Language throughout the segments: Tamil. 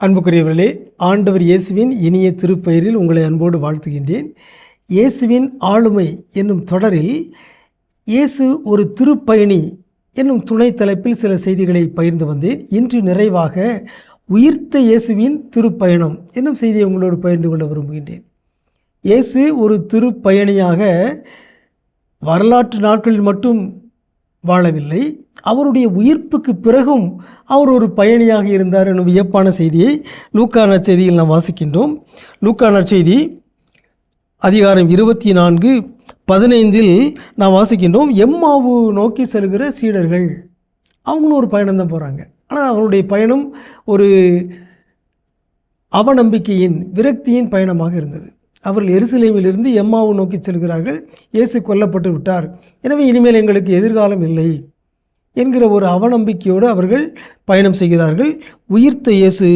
அன்புக்குரியவர்களே ஆண்டவர் இயேசுவின் இனிய திருப்பெயரில் உங்களை அன்போடு வாழ்த்துகின்றேன். இயேசுவின் ஆளுமை என்னும் தொடரில் இயேசு ஒரு திருப்பயணி என்னும் துணை தலைப்பில் சில செய்திகளை பகிர்ந்து வந்தேன். இன்று நிறைவாக உயிர்த்த இயேசுவின் திருப்பயணம் என்னும் செய்தியை உங்களோடு பகிர்ந்து கொள்ள விரும்புகின்றேன். இயேசு ஒரு திருப்பயணியாக வரலாற்று நாட்களில் மட்டும் வாழவில்லை. அவருடைய உயிர்ப்புக்கு பிறகும் அவர் ஒரு பயணியாக இருந்தார் எனும் வியப்பான செய்தியை லூக்கான செய்தியில் நாம் வாசிக்கின்றோம். லூக்கான செய்தி அதிகாரம் இருபத்தி நான்கு பதினைந்தில் நாம் வாசிக்கின்றோம். எம்மாவு நோக்கி செல்கிற சீடர்கள் அவங்களும் ஒரு பயணம் தான் போகிறாங்க ஆனால் அவருடைய பயணம் ஒரு அவநம்பிக்கையின் விரக்தியின் பயணமாக இருந்தது. அவர்கள் எருசலேமிலிருந்து எம்மாவு நோக்கி செல்கிறார்கள். இயேசு கொல்லப்பட்டு விட்டார். எனவே இனிமேல் எங்களுக்கு எதிர்காலம் இல்லை என்கிற ஒரு அவநம்பிக்கையோடு அவர்கள் பயணம் செய்கிறார்கள். உயிர்த்த இயேசு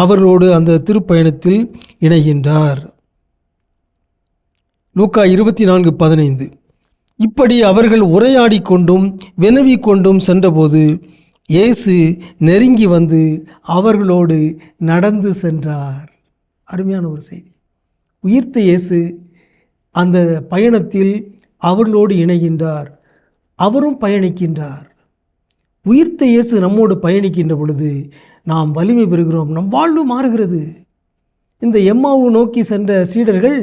அவர்களோடு அந்த திருப்பயணத்தில் இணைகின்றார். லூக்கா இருபத்தி நான்கு பதினைந்து. இப்படி அவர்கள் உரையாடி கொண்டும் வினவி கொண்டும் சென்றபோது இயேசு நெருங்கி வந்து அவர்களோடு நடந்து சென்றார். அருமையான ஒரு செய்தி. உயிர்த்த இயேசு அந்த பயணத்தில் அவர்களோடு இணைகின்றார். அவரும் பயணிக்கின்றார். உயிர்த்த இயேசு நம்மோடு பயணிக்கின்ற பொழுது நாம் வலிமை பெறுகிறோம். நம் வாழ்வு மாறுகிறது. இந்த எம்மாவு நோக்கி சென்ற சீடர்கள்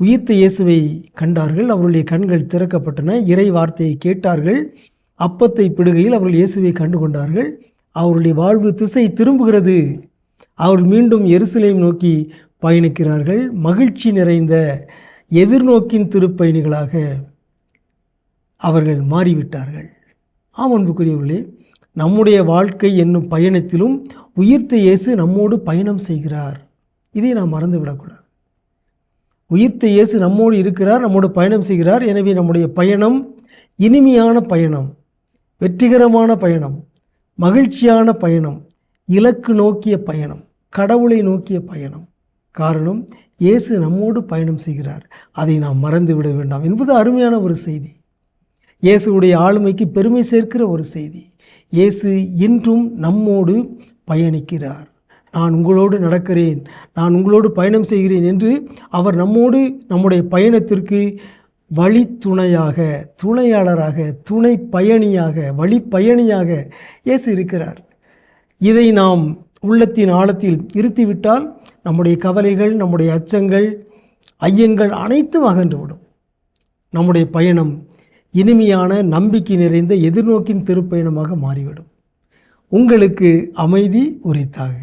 உயிர்த்த இயேசுவை கண்டார்கள். அவருடைய கண்கள் திறக்கப்பட்டன. இறை வார்த்தையை கேட்டார்கள். அப்பத்தை பிடுகையில் அவர்கள் இயேசுவை கண்டு கொண்டார்கள் அவருடைய வாழ்வு திசை திரும்புகிறது. அவர்கள் மீண்டும் எருசலேம் நோக்கி பயணிக்கிறார்கள். மகிழ்ச்சி நிறைந்த எதிர்நோக்கின் திருப்பயணிகளாக அவர்கள் மாறிவிட்டார்கள். ஆம் அன்புக்குரியவர்களே நம்முடைய வாழ்க்கை என்னும் பயணத்திலும் உயிர்த்த இயேசு நம்மோடு பயணம் செய்கிறார். இதை நாம் மறந்துவிடக்கூடாது. உயிர்த்த இயேசு நம்மோடு இருக்கிறார் நம்மோடு பயணம் செய்கிறார். எனவே நம்முடைய பயணம் இனிமையான பயணம் வெற்றிகரமான பயணம் மகிழ்ச்சியான பயணம் இலக்கு நோக்கிய பயணம் கடவுளை நோக்கிய பயணம் காரணம் இயேசு நம்மோடு பயணம் செய்கிறார். அதை நாம் மறந்து விட வேண்டாம். என்பது அருமையான ஒரு செய்தி. இயேசுடைய ஆளுமைக்கு பெருமை சேர்க்கிற ஒரு செய்தி. இயேசு இன்றும் நம்மோடு பயணிக்கிறார். நான் உங்களோடு நடக்கிறேன். நான் உங்களோடு பயணம் செய்கிறேன் என்று அவர் நம்மோடு நம்முடைய பயணத்திற்கு வழி துணையாக துணையாளராக துணை பயணியாக வழிப்பயணியாக இயேசு இருக்கிறார். இதை நாம் உள்ளத்தின் ஆழத்தில் இருத்திவிட்டால் நம்முடைய கவலைகள் நம்முடைய அச்சங்கள் ஐயங்கள் அனைத்தும் அகன்றுவிடும் நம்முடைய பயணம் இனிமையான நம்பிக்கை நிறைந்த எதிர்நோக்கின் திருப்பயணமாக மாறிவிடும். உங்களுக்கு அமைதி உரித்தாக.